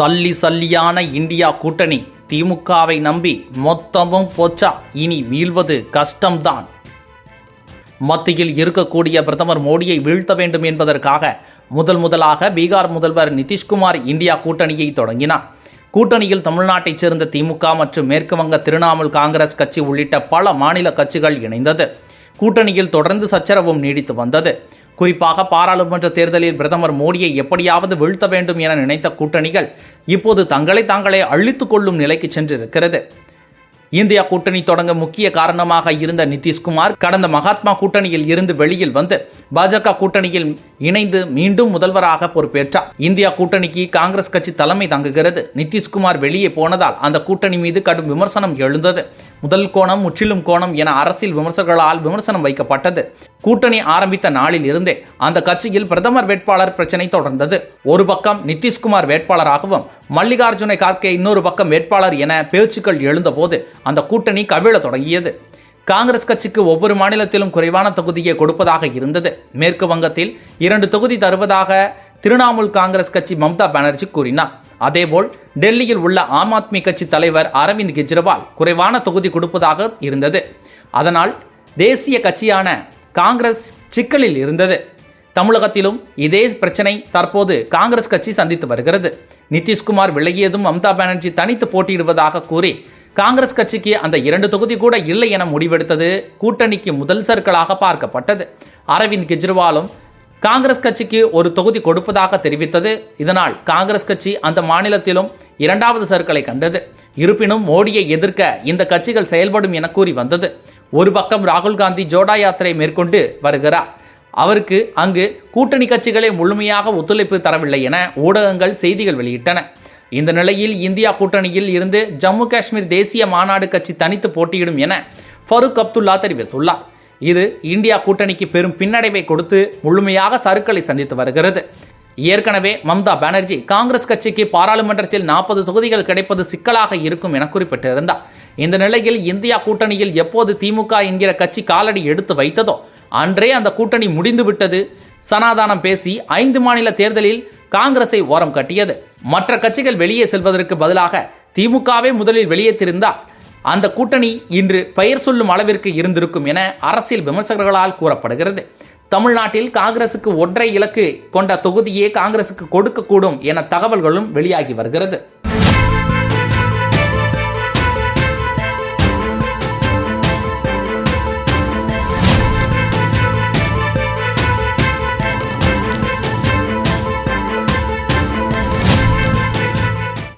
சல்லி சல்லியான இந்தியா கூட்டணி திமுகவை நம்பி மொத்தமும் போச்சா. இனி மீள்வது கஷ்டம்தான். மத்தியில் இருக்கக்கூடிய பிரதமர் மோடியை வீழ்த்த வேண்டும் என்பதற்காக முதல் முதலாக பீகார் முதல்வர் நிதிஷ்குமார் இந்தியா கூட்டணியை தொடங்கினார். கூட்டணியில் தமிழ்நாட்டைச் சேர்ந்த திமுக மற்றும் மேற்கு வங்க திரிணாமுல் காங்கிரஸ் கட்சி உள்ளிட்ட பல மாநில கட்சிகள் இணைந்தது. கூட்டணியில் தொடர்ந்து சச்சரவும் நீடித்து வந்தது. குறிப்பாக பாராளுமன்ற தேர்தலில் பிரதமர் மோடியை எப்படியாவது வீழ்த்த வேண்டும் என நினைத்த கூட்டணிகள் இப்போது தங்களை தாங்களே அழித்துக் கொள்ளும் நிலைக்கு சென்றிருக்கிறது. இந்தியா கூட்டணி தொடங்க முக்கிய காரணமாக இருந்த நிதிஷ்குமார் கடந்த மகாத்மா கூட்டணியில் இருந்து வெளியில் வந்து பாஜக கூட்டணியில் இணைந்து மீண்டும் முதல்வராக பொறுப்பேற்றார். இந்தியா கூட்டணிக்கு காங்கிரஸ் கட்சி தலைமை தங்குகிறது. நிதிஷ்குமார் வெளியே போனதால் அந்த கூட்டணி மீது கடும் விமர்சனம் எழுந்தது. முதல் கோணம் முற்றிலும் கோணம் என அரசியல் விமர்சகர்களால் விமர்சனம் வைக்கப்பட்டது. கூட்டணி ஆரம்பித்த நாளில் இருந்தே அந்த கட்சியில் பிரதமர் வேட்பாளர் பிரச்சனை தொடர்ந்தது. ஒரு பக்கம் நிதிஷ்குமார் வேட்பாளராகவும் மல்லிகார்ஜுன கார்கே இன்னொரு பக்கம் வேட்பாளர் என பேச்சுக்கள் எழுந்தபோது அந்த கூட்டணி கவிழ தொடங்கியது. காங்கிரஸ் கட்சிக்கு ஒவ்வொரு மாநிலத்திலும் குறைவான தொகுதியை கொடுப்பதாக இருந்தது. மேற்கு வங்கத்தில் இரண்டு தொகுதி தருவதாக திரிணாமுல் காங்கிரஸ் கட்சி மம்தா பானர்ஜி கூறினார். அதேபோல் டெல்லியில் உள்ள ஆம் ஆத்மி கட்சி தலைவர் அரவிந்த் கெஜ்ரிவால் குறைவான தொகுதி கொடுப்பதாக இருந்தது. அதனால் தேசிய கட்சியான காங்கிரஸ் சிக்கலில் இருந்தது. தமிழகத்திலும் இதே பிரச்சனை தற்போது காங்கிரஸ் கட்சி சந்தித்து வருகிறது. நிதிஷ்குமார் விலகியதும் மம்தா பானர்ஜி தனித்து போட்டியிடுவதாக கூறி காங்கிரஸ் கட்சிக்கு அந்த இரண்டு தொகுதி கூட இல்லை என முடிவெடுத்தது கூட்டணிக்கு முதல் சர்க்கலாக பார்க்கப்பட்டது. அரவிந்த் கெஜ்ரிவாலும் காங்கிரஸ் கட்சிக்கு ஒரு தொகுதி கொடுப்பதாக தெரிவித்தது. இதனால் காங்கிரஸ் கட்சி அந்த மாநிலத்திலும் இரண்டாவது சர்க்கலை கண்டது. இருப்பினும் மோடியை எதிர்க்க இந்த கட்சிகள் செயல்படும் என கூறி வந்தது. ஒரு பக்கம் ராகுல் காந்தி ஜோடா யாத்திரை மேற்கொண்டு வருகிறார். அவருக்கு அங்கு கூட்டணி கட்சிகளே முழுமையாக ஒத்துழைப்பு தரவில்லை என ஊடகங்கள் செய்திகள் வெளியிட்டன. இந்த நிலையில் இந்தியா கூட்டணியில் இருந்து ஜம்மு காஷ்மீர் தேசிய மாநாடு கட்சி தனித்து போட்டியிடும் என ஃபருக் அப்துல்லா தெரிவித்துள்ளார். இது இந்தியா கூட்டணிக்கு பெரும் பின்னடைவை கொடுத்து முழுமையாக சருக்களை சந்தித்து வருகிறது. ஏற்கனவே மம்தா பானர்ஜி காங்கிரஸ் கட்சிக்கு பாராளுமன்றத்தில் நாற்பது தொகுதிகள் கிடைப்பது சிக்கலாக இருக்கும் என குறிப்பிட்டிருந்தார். இந்த நிலையில் இந்தியா கூட்டணியில் எப்போது திமுக என்கிற கட்சி காலடி எடுத்து வைத்ததோ அன்றே அந்த கூட்டணி முடிந்துவிட்டது சனாதானம் பேசி ஐந்து மாநில தேர்தலில் காங்கிரஸை ஓரம் கட்டியது. மற்ற கட்சிகள் வெளியே செல்வதற்கு பதிலாக திமுகவே முதலில் வெளியேற்றிருந்தால் அந்த கூட்டணி இன்று பெயர் சொல்லும் அளவிற்கு இருந்திருக்கும் என அரசியல் விமர்சகர்களால் கூறப்படுகிறது. தமிழ்நாட்டில் காங்கிரசுக்கு ஒற்றை இலக்கு கொண்ட தொகுதியே காங்கிரசுக்கு கொடுக்கக்கூடும் என தகவல்களும் வெளியாகி வருகிறது.